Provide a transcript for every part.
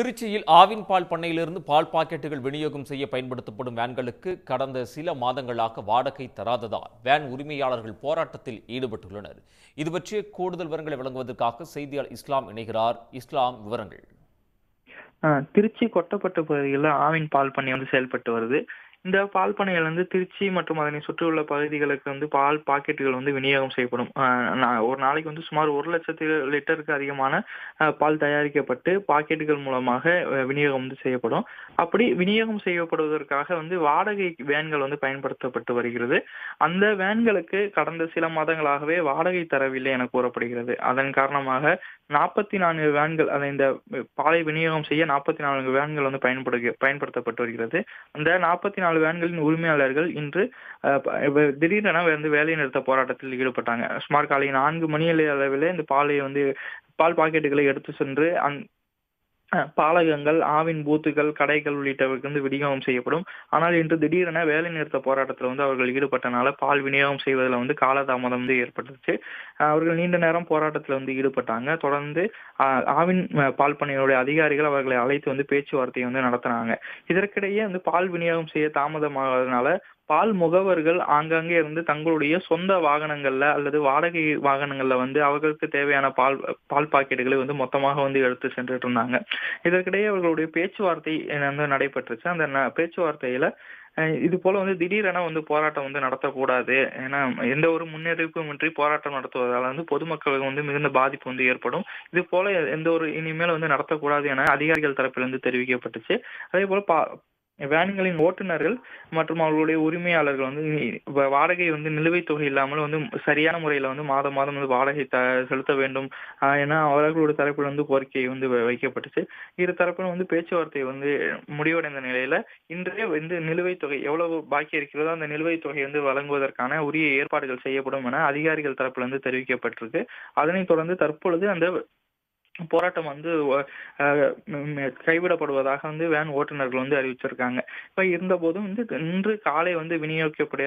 திருச்சியில் ஆவின் பால் பண்ணையிலிருந்து பால் பாக்கெட்டுகள் விநியோகம் செய்ய பயன்படுத்தப்படும் வேன்களுக்கு கடந்த சில மாதங்களாக வாடகை தராததால் வேன் உரிமையாளர்கள் போராட்டத்தில் ஈடுபட்டுள்ளனர். இது பற்றிய கூடுதல் விவரங்களை வழங்குவதற்காக செய்தியாளர் இஸ்லாம் இணைகிறார். இஸ்லாம் விவரங்கள். ஆஹ் திருச்சி கொட்டப்பட்ட பகுதிகளில் ஆவின் பால் பண்ணை வந்து செயல்பட்டு வருது. இந்த பால் பண்ணைகள் வந்து திருச்சி மற்றும் அதனை சுற்றியுள்ள பகுதிகளுக்கு வந்து பால் பாக்கெட்டுகள் வந்து விநியோகம் செய்யப்படும். நா- ஒரு நாளைக்கு வந்து சுமார் ஒரு லட்சத்து லிட்டருக்கு அதிகமான பால் தயாரிக்கப்பட்டு பாக்கெட்டுகள் மூலமாக விநியோகம் வந்து செய்யப்படும். அப்படி விநியோகம் செய்யப்படுவதற்காக வந்து வாடகை வேன்கள் வந்து பயன்படுத்தப்பட்டு வருகிறது. அந்த வேன்களுக்கு கடந்த சில மாதங்களாகவே வாடகை தரவில்லை என கூறப்படுகிறது. அதன் காரணமாக நாற்பத்தி நான்கு வேன்கள் அதை இந்த பாலை விநியோகம் செய்ய நாற்பத்தி நான்கு வேன்கள் வந்து பயன்படுக பயன்படுத்தப்பட்டு வருகிறது. அந்த நாற்பத்தி நாலு வேன்களின் உரிமையாளர்கள் இன்று திடீரென வந்து வேலை நிறுத்த போராட்டத்தில் ஈடுபட்டாங்க. சுமார் காலை நான்கு மணி அளவில் இந்த பாலை வந்து பால் பாக்கெட்டுகளை எடுத்து சென்று அங் பாலகங்கள் ஆவின் பூத்துகள் கடைகள் உள்ளிட்டவருக்கு வந்து விநியோகம் செய்யப்படும். ஆனால் இன்று திடீரென வேலை நிறுத்த போராட்டத்தில் வந்து அவர்கள் ஈடுபட்டனால பால் விநியோகம் செய்வதில் வந்து காலதாமதம் வந்து ஏற்பட்டுச்சு. அவர்கள் நீண்ட நேரம் போராட்டத்தில் வந்து ஈடுபட்டாங்க. தொடர்ந்து ஆவின் பால் பண்ணையுடைய அதிகாரிகள் அவர்களை அழைத்து வந்து பேச்சுவார்த்தையை வந்து நடத்தினாங்க. இதற்கிடையே வந்து பால் விநியோகம் செய்ய தாமதமாகிறதுனால பால் முகவர்கள் ஆங்காங்கே இருந்து தங்களுடைய சொந்த வாகனங்கள்ல அல்லது வாடகை வாகனங்கள்ல வந்து அவர்களுக்கு தேவையான பால் பால் பாக்கெட்டுகளை வந்து மொத்தமாக வந்து எடுத்து சென்றுட்டு இருந்தாங்க இதற்கிடையே அவர்களுடைய பேச்சுவார்த்தை வந்து நடைபெற்றுச்சு. அந்த பேச்சுவார்த்தையில இது போல வந்து திடீரென வந்து போராட்டம் வந்து நடத்தக்கூடாது. ஏன்னா எந்த ஒரு முன்னெடுப்புமின்றி போராட்டம் நடத்துவதால் வந்து பொதுமக்களுக்கு வந்து மிகுந்த பாதிப்பு வந்து ஏற்படும். இது போல எந்த ஒரு இனிமேல் வந்து நடத்தக்கூடாது என அதிகாரிகள் தரப்பிலிருந்து தெரிவிக்கப்பட்டுச்சு. அதே போல பா வேன்களின் ஓட்டுநர்கள் மற்றும் அவர்களுடைய உரிமையாளர்கள் வந்து வாடகை வந்து நிலுவைத் தொகை இல்லாமல் வந்து சரியான முறையில் வந்து மாதம் மாதம் வந்து வாடகை த செலுத்த வேண்டும். ஏன்னா என அவர்களுடைய தரப்பில் வந்து கோரிக்கை வந்து வ- வைக்கப்பட்டுச்சு. இரு தரப்பிலும் வந்து பேச்சுவார்த்தை வந்து முடிவடைந்த நிலையில இன்றைய வந்து நிலுவைத் தொகை எவ்வளவு பாக்கி இருக்கிறதோ அந்த நிலுவைத் தொகை வந்து வழங்குவதற்கான உரிய ஏற்பாடுகள் செய்யப்படும் என அதிகாரிகள் தரப்பில் வந்து தெரிவிக்கப்பட்டிருக்கு. அதனைத் தொடர்ந்து தற்பொழுது அந்த போராட்டம் வந்து கைவிடப்படுவதாக வந்து வேன் ஓட்டுநர்கள் வந்து அறிவிச்சிருக்காங்க. இப்ப இருந்த போதும் வந்து இன்று காலை வந்து விநியோகிக்கப்பட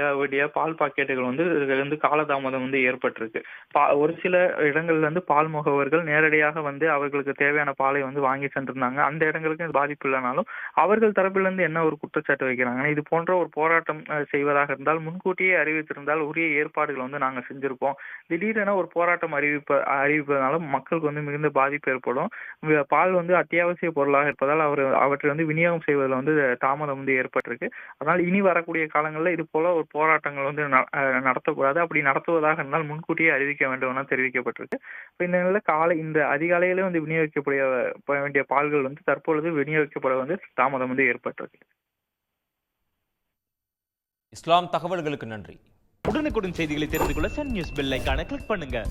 பால் பாக்கெட்டுகள் வந்து இதுல வந்து காலதாமதம் வந்து ஏற்பட்டிருக்கு. பா ஒரு சில இடங்கள்ல இருந்து பால் முகவர்கள் நேரடியாக வந்து அவர்களுக்கு தேவையான பாலை வந்து வாங்கி சென்றிருந்தாங்க அந்த இடங்களுக்கு பாதிப்பு இல்லைனாலும் அவர்கள் தரப்பிலிருந்து என்ன ஒரு குற்றச்சாட்டு வைக்கிறாங்கன்னா இது போன்ற ஒரு போராட்டம் செய்வதாக இருந்தால் முன்கூட்டியே அறிவித்திருந்தால் உரிய ஏற்பாடுகள் வந்து நாங்க செஞ்சிருப்போம். திடீரென ஒரு போராட்டம் அறிவிப்ப அறிவிப்பதனால மக்களுக்கு வந்து மிகுந்த பாதிப்பு ஏற்படும். வி- பால் வந்து அத்தியாவசிய பொருளாக இருப்பதால் அவர் அவற்றை வந்து விநியோகம் செய்வதில் வந்து தாமதம் வந்து ஏற்பட்டிருக்கு. அதனால் இனி வரக்கூடிய காலங்களில் இது போல ஒரு போராட்டங்கள் வந்து நடத்தக்கூடாது. அப்படி நடத்துவதாக இருந்தால் முன்கூட்டியே அறிவிக்க வேண்டும் என தெரிவிக்கப்பட்டிருக்கு. இப்ப இந்த நிலையில காலை இந்த அதிகாலையிலே வந்து விநியோகிக்கப்பட பட வேண்டிய பால்கள் வந்து தற்பொழுது விநியோகிக்கப்பட வந்து தாமதம் வந்து ஏற்பட்டிருக்கு. இஸ்லாம் தகவல்களுக்கு நன்றி. உடனுக்குடன் செய்திகளை தெரிந்து கொள்ள சன் நியூஸ் பெல் ஐகானை கிளிக் பண்ணுங்க.